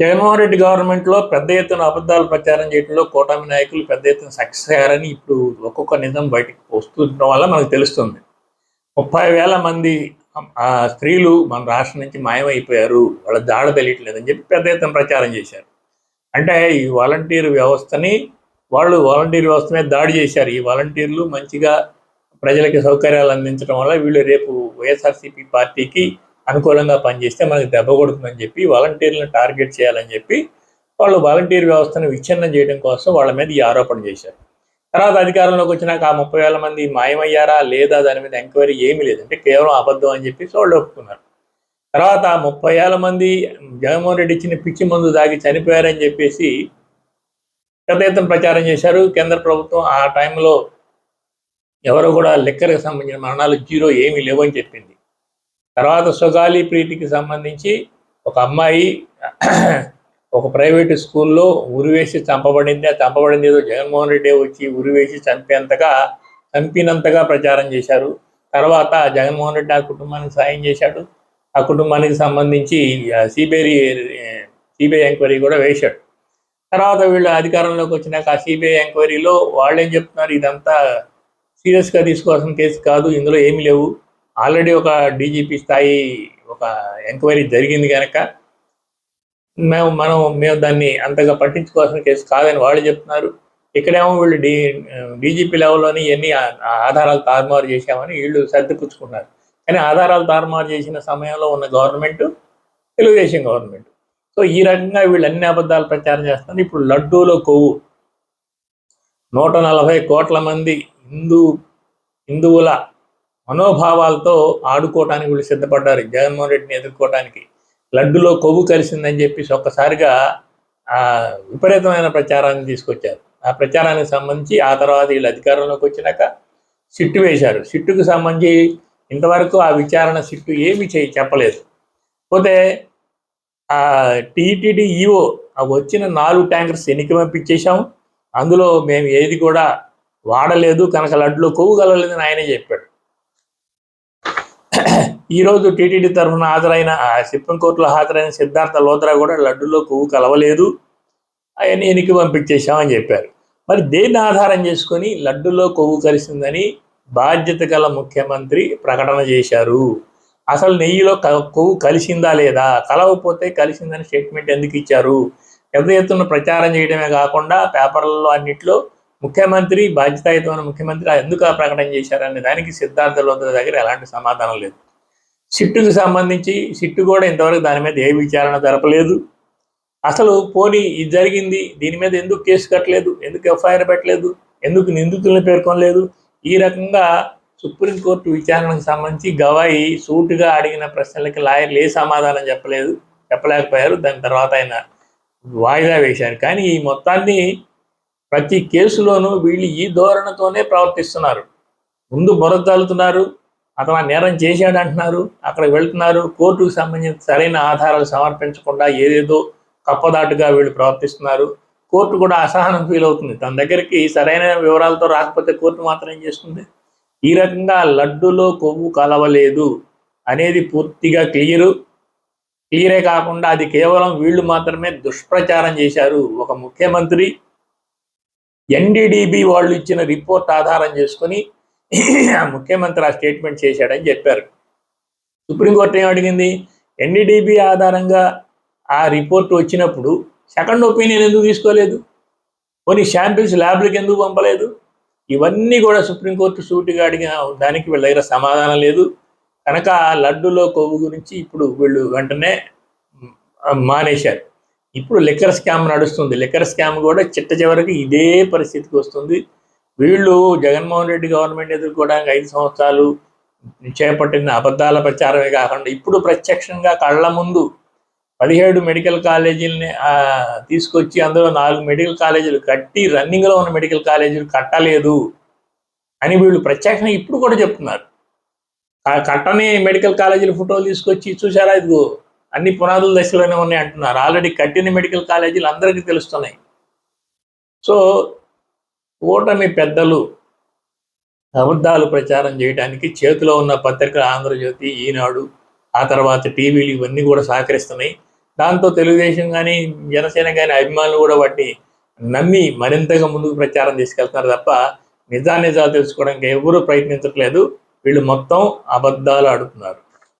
జగన్మోహన్ రెడ్డి గవర్నమెంట్లో పెద్ద ఎత్తున అబద్ధాలు ప్రచారం చేయడంలో కూటమి నాయకులు పెద్ద ఎత్తున సక్సెస్ అయ్యారని ఇప్పుడు ఒక్కొక్క నిజం బయటకు వస్తుండడం వల్ల మనకు తెలుస్తుంది. ముప్పై వేల మంది ఆ స్త్రీలు మన రాష్ట్రం నుంచి మాయమైపోయారు వాళ్ళ దాడ తెలియట్లేదని చెప్పి పెద్ద ఎత్తున ప్రచారం చేశారు. అంటే ఈ వాలంటీర్ వ్యవస్థని వాళ్ళు వాలంటీర్ వ్యవస్థ మీద దాడి చేశారు. ఈ వాలంటీర్లు మంచిగా ప్రజలకి సౌకర్యాలు అందించడం వల్ల వీళ్ళు రేపు వైఎస్ఆర్సీపీ పార్టీకి అనుకూలంగా పనిచేస్తే మనకి దెబ్బ కొడుతుందని చెప్పి వాలంటీర్లను టార్గెట్ చేయాలని చెప్పి వాళ్ళు వాలంటీర్ వ్యవస్థను విచ్ఛిన్నం చేయడం కోసం వాళ్ళ మీద ఈ ఆరోపణ చేశారు. తర్వాత అధికారంలోకి వచ్చినాక ఆ ముప్పై వేల మంది మాయమయ్యారా లేదా దాని మీద ఎంక్వైరీ ఏమీ లేదు. అంటే కేవలం అబద్ధం అని చెప్పి వాళ్ళు ఒప్పుకున్నారు. తర్వాత ఆ ముప్పై వేల మంది జగన్మోహన్ రెడ్డి ఇచ్చిన పిచ్చి మందు దాగి చనిపోయారని చెప్పేసి పెద్ద ఎత్తున ప్రచారం చేశారు. కేంద్ర ప్రభుత్వం ఆ టైంలో ఎవరు కూడా లెక్కర్కి సంబంధించిన మరణాలు జీరో ఏమీ లేవని చెప్పింది. తర్వాత సుగాలి ప్రీతికి సంబంధించి ఒక అమ్మాయి ఒక ప్రైవేటు స్కూల్లో ఉరివేసి చంపబడింది. ఆ చంపబడింది ఏదో జగన్మోహన్ రెడ్డి వచ్చి ఉరివేసి చంపేంతగా చంపినంతగా ప్రచారం చేశారు. తర్వాత జగన్మోహన్ రెడ్డి ఆ కుటుంబానికి సాయం చేశాడు. ఆ కుటుంబానికి సంబంధించి సిబిఐ సిబిఐ ఎంక్వైరీ కూడా వేశాడు. తర్వాత వీళ్ళు అధికారంలోకి వచ్చినాక ఆ సిబిఐ ఎంక్వైరీలో వాళ్ళు ఏం చెప్తున్నారు? ఇదంతా సీరియస్గా తీసుకోవాల్సిన కేసు కాదు. ఇందులో ఏమీ లేవు. ఆల్రెడీ ఒక డీజీపీ స్థాయి ఒక ఎంక్వైరీ జరిగింది కనుక మేము మనం మేము దాన్ని అంతగా పట్టించుకోవాల్సిన కేసు కాదని వాళ్ళు చెప్తున్నారు. ఇక్కడేమో వీళ్ళు డీ డీజీపీ లెవెల్లోని ఎన్ని ఆధారాలు తారుమారు చేశామని వీళ్ళు సర్దిపుచ్చుకున్నారు కానీ ఆధారాలు తారుమారు చేసిన సమయంలో ఉన్న గవర్నమెంట్ తెలుగుదేశం గవర్నమెంట్. సో ఈ రకంగా వీళ్ళు అన్ని అబద్ధాలు ప్రచారం చేస్తున్నారు. ఇప్పుడు లడ్డూలో కొవ్వు. నూట నలభై కోట్ల మంది హిందూ హిందువుల మనోభావాలతో ఆడుకోవటానికి వీళ్ళు సిద్ధపడ్డారు. జగన్మోహన్ రెడ్డిని ఎదుర్కోవటానికి. లడ్డులో కొవ్వు కలిసిందని చెప్పేసి ఒక్కసారిగా విపరీతమైన ప్రచారాన్ని తీసుకొచ్చారు. ఆ ప్రచారానికి సంబంధించి ఆ తర్వాత వీళ్ళు అధికారంలోకి వచ్చినాక సిట్టు వేశారు. సిట్టుకు సంబంధించి ఇంతవరకు ఆ విచారణ సిట్టు ఏమి చేయి చెప్పలేదు. పోతే ఆ టీటీడీ ఈఓ వచ్చిన నాలుగు ట్యాంకర్స్ ఎన్నిక పంపించేశాం అందులో మేము ఏది కూడా వాడలేదు. కనుక లడ్డులో కొవ్వు కలలేదని ఆయనే చెప్పాడు. ఈ రోజు టీటీడీ తరఫున హాజరైన ఆ సుప్రీంకోర్టులో హాజరైన సిద్ధార్థ లోత్రా కూడా లడ్డులో కొవ్వు కలవలేదు. అవన్నీ ఎనికి పంపించేశామని చెప్పారు. మరి దేన్ని ఆధారం చేసుకొని లడ్డులో కొవ్వు కలిసిందని బాధ్యత గల ముఖ్యమంత్రి ప్రకటన చేశారు. అసలు నెయ్యిలో కొవ్వు కలిసిందా లేదా? కలవకపోతే కలిసిందని స్టేట్మెంట్ ఎందుకు ఇచ్చారు? పెద్ద ఎత్తున ప్రచారం చేయడమే కాకుండా పేపర్లలో అన్నిట్లో ముఖ్యమంత్రి బాధ్యతాయుతమైన ముఖ్యమంత్రి ఎందుకు ఆ ప్రకటన చేశారనే దానికి సిద్ధార్థ లోత్ర దగ్గర ఎలాంటి సమాధానం లేదు. సిట్టుకు సంబంధించి సిట్టు కూడా ఇంతవరకు దాని మీద ఏ విచారణ జరపలేదు. అసలు పోనీ ఇది జరిగింది దీని మీద ఎందుకు కేసు కట్టలేదు ఎందుకు ఎఫ్ఐఆర్ పెట్టలేదు ఎందుకు నిందితులను పేర్కొనలేదు? ఈ రకంగా సుప్రీంకోర్టు విచారణకు సంబంధించి గవాయి సూటుగా అడిగిన ప్రశ్నలకి లాయర్లు ఏ సమాధానం చెప్పలేదు చెప్పలేకపోయారు. దాని తర్వాత ఆయన వాయిదా వేశారు. కానీ ఈ మొత్తాన్ని ప్రతి కేసులోనూ వీళ్ళు ఈ ధోరణితోనే ప్రవర్తిస్తున్నారు. ముందు బురదలుతున్నారు అతను నేరం చేశాడు అంటున్నారు అక్కడికి వెళ్తున్నారు. కోర్టుకు సంబంధించిన సరైన ఆధారాలు సమర్పించకుండా ఏదేదో కప్పదాటుగా వీళ్ళు ప్రవర్తిస్తున్నారు. కోర్టు కూడా అసహనం ఫీల్ అవుతుంది. తన దగ్గరికి సరైన వివరాలతో రాకపోతే కోర్టు మాత్రం ఏం చేస్తుంది? ఈ రకంగా లడ్డులో కొవ్వు కలవలేదు అనేది పూర్తిగా క్లియరు. క్లియరే కాకుండా అది కేవలం వీళ్ళు మాత్రమే దుష్ప్రచారం చేశారు. ఒక ముఖ్యమంత్రి ఎన్డీడీబీ వాళ్ళు ఇచ్చిన రిపోర్ట్ ఆధారం చేసుకొని ముఖ్యమంత్రి ఆ స్టేట్మెంట్ చేశాడని చెప్పారు. సుప్రీంకోర్టు ఏం అడిగింది? ఎన్డీడీబీ ఆధారంగా ఆ రిపోర్ట్ వచ్చినప్పుడు సెకండ్ ఒపీనియన్ ఎందుకు తీసుకోలేదు? కొన్ని శాంపిల్స్ ల్యాబ్లకు ఎందుకు పంపలేదు? ఇవన్నీ కూడా సుప్రీంకోర్టు సూటిగా అడిగిన దానికి వీళ్ళ దగ్గర సమాధానం లేదు. కనుక ఆ లడ్డులో కొవ్వు గురించి ఇప్పుడు వీళ్ళు వెంటనే మానేశారు. ఇప్పుడు లిక్కర్ స్కామ్ నడుస్తుంది. లిక్కర్ స్కామ్ కూడా చిట్ట చివరికి ఇదే పరిస్థితికి వస్తుంది. వీళ్ళు జగన్మోహన్ రెడ్డి గవర్నమెంట్ ఎదుర్కోవడానికి ఐదు సంవత్సరాలు చేపట్టిన అబద్ధాల ప్రచారమే కాకుండా ఇప్పుడు ప్రత్యక్షంగా కళ్ళ ముందు పదిహేడు మెడికల్ కాలేజీలని తీసుకొచ్చి అందులో నాలుగు మెడికల్ కాలేజీలు కట్టి రన్నింగ్లో ఉన్న మెడికల్ కాలేజీలు కట్టలేదు అని వీళ్ళు ప్రత్యక్షంగా ఇప్పుడు కూడా చెప్తున్నారు. కట్టని మెడికల్ కాలేజీల ఫోటోలు తీసుకొచ్చి చూసారా ఇదిగో అన్ని పునాదుల దశలోనే ఉన్నాయి అంటున్నారు. ఆల్రెడీ కట్టిన మెడికల్ కాలేజీలు అందరికీ తెలుస్తున్నాయి. సో ఓటమి పెద్దలు అబద్ధాలు ప్రచారం చేయడానికి చేతిలో ఉన్న పత్రికలు ఆంధ్రజ్యోతి ఈనాడు ఆ తర్వాత టీవీలు ఇవన్నీ కూడా సహకరిస్తున్నాయి. దాంతో తెలుగుదేశం కానీ జనసేన కానీ అభిమానులు కూడా వాటిని నమ్మి మరింతగా ముందుకు ప్రచారం తీసుకెళ్తున్నారు తప్ప నిజానిజాలు తెలుసుకోవడానికి ఎవరూ ప్రయత్నించట్లేదు. వీళ్ళు మొత్తం అబద్ధాలు ఆడుతున్నారు.